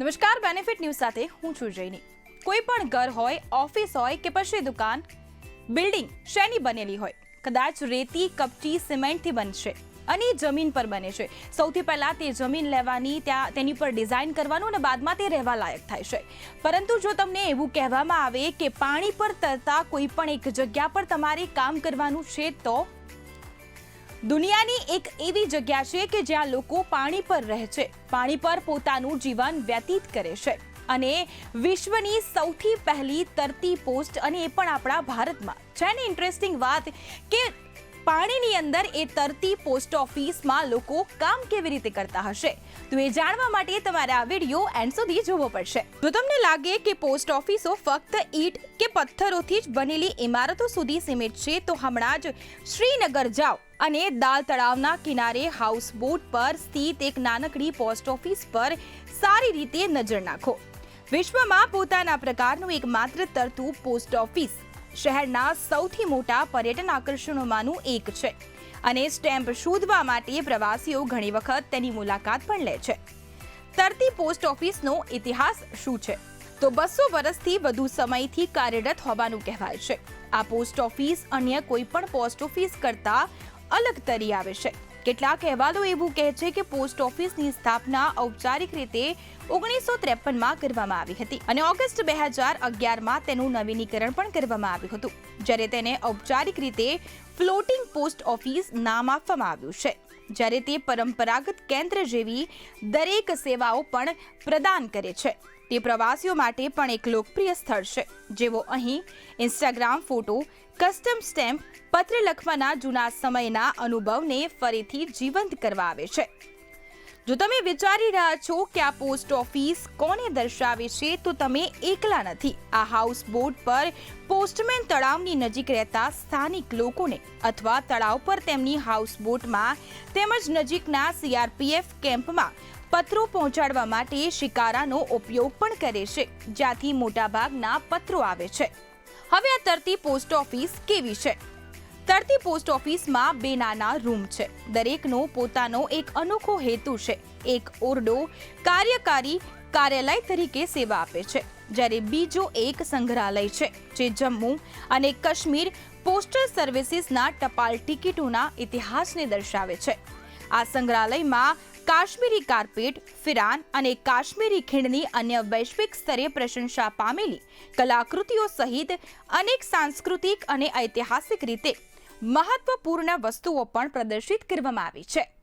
નમસ્કાર benefit news સાથે હું છું જૈની. કોઈ પણ ઘર હોય, ઓફિસ હોય કે પછી દુકાન, બિલ્ડિંગ શેની બનેલી હોય, કદાચ રેતી, કપચી, સિમેન્ટથી બનશે અને જમીન પર બને છે. સૌથી પહેલાં તે જમીન લેવાની, ત્યાં તેની પર ડિઝાઇન કરવાનું અને બાદમાં તે રહેવા લાયક થાય છે. પરંતુ જો તમને એવું કહેવામાં આવે કે પાણી પર તરતા કોઈ પણ એક જગ્યા પર તમારે કામ કરવાનું છે, તો દુનિયાની એક એવી જગ્યા છે કે જ્યાં લોકો પાણી પર રહે છે. પાણી પર પોતાનું જીવન વ્યતીત કરે છે. અને વિશ્વની સૌથી પહેલી તરતી પોસ્ટ અને એ પણ આપણા ભારતમાં. છે ને ઇન્ટરેસ્ટિંગ વાત કે પાણીની અંદર એ તરતી પોસ્ટ ઓફિસમાં લોકો કામ કેવી રીતે કરતા હશે? તો એ જાણવા માટે તમારે આ વીડિયો એન્ડ સુધી જોવો પડશે. જો તમને લાગે કે પોસ્ટ ઓફિસો ફક્ત ઈંટ કે પથ્થરોથી જ બનેલી ઇમારતો સુધી સીમિત છે, તો હમણાં જ શ્રીનગર જાઓ. અને દાલ તળાવના કિનારે હાઉસ બોટ પર સ્થિત એક નાનકડી પોસ્ટ ઓફિસ પર સારી રીતે નજર નાખો. વિશ્વમાં પોતાના પ્રકારનું એકમાત્ર તરતું પોસ્ટ ઓફિસ શહેરના સૌથી મોટા પર્યટન આકર્ષણોમાંનું એક છે અને સ્ટેમ્પ શોધવા માટે પ્રવાસીઓ ઘણી વખત તેની મુલાકાત પણ લે છે. તરતી પોસ્ટ ઓફિસનો ઇતિહાસ શું છે? તો બસો વર્ષથી વધુ સમયથી કાર્યરત હોવાનું કહેવાય છે. આ પોસ્ટ ઓફિસ અન્ય કોઈ પણ પોસ્ટ ઓફિસ કરતા અલગ તરી આવે છે. કેટલાક અહેવાલો એવું કહે છે કે પોસ્ટ ઓફિસની સ્થાપના ઔપચારિક રીતે ઓગણીસો ત્રેપનમાં કરવામાં આવી હતી અને ઓગસ્ટ બે હજાર અગિયારમાં તેનું નવીનીકરણ પણ કરવામાં આવ્યું હતું, જ્યારે તેને ઔપચારિક રીતે ફ્લોટિંગ પોસ્ટ ઓફિસ નામ આપવામાં આવ્યું છે. જ્યારે તે પરંપરાગત કેન્દ્ર જેવી દરેક સેવાઓ પણ પ્રદાન કરે છે. તે પ્રવાસીઓ માટે પણ એક લોકપ્રિય સ્થળ છે, જેવો અહીં ઇન્સ્ટાગ્રામ ફોટો, કસ્ટમ સ્ટેમ્પ, પત્ર લખવાના જૂના સમયના અનુભવને ફરીથી જીવંત કરવા આવે છે. જો તમે વિચારી રહ્યા છો કે આ પોસ્ટ ઓફિસ કોને દર્શાવે છે, તો તમે એકલા નથી. આ હાઉસ બોટ પર પોસ્ટમેન તળાવની નજીક રહેતા સ્થાનિક લોકોને અથવા તળાવ પર તેમની હાઉસ બોટમાં તેમજ નજીકના સીઆરપીએફ કેમ્પમાં પત્રો પહોંચાડવા માટે શિકારાનો ઉપયોગ પણ કરે છે, જ્યાંથી મોટાભાગના પત્રો આવે છે. હવે આ તરતી પોસ્ટ ઓફિસ કેવી છે? તરતી પોસ્ટ ઓફિસમાં બે નાના રૂમ છે. દરેકનો પોતાનો એક અનોખો હેતુ છે. એક ઓરડો કાર્યકારી કાર્યાલય તરીકે સેવા આપે છે, જ્યારે બીજો એક સંગ્રહાલય છે, જે જમ્મુ અને કાશ્મીર પોસ્ટલ સર્વિસીસના ટપાલ ટિકિટોના ઇતિહાસને દર્શાવે છે. આ સંગ્રહાલયમાં કાશ્મીરી કાર્પેટ, ફિરાન અને કાશ્મીરી ખીણની અન્ય વૈશ્વિક સ્તરે પ્રશંસા પામેલી કલાકૃતિઓ સહિત અનેક સાંસ્કૃતિક અને ઐતિહાસિક રીતે મહત્વપૂર્ણ વસ્તુઓ પણ પ્રદર્શિત કરવામાં આવી છે.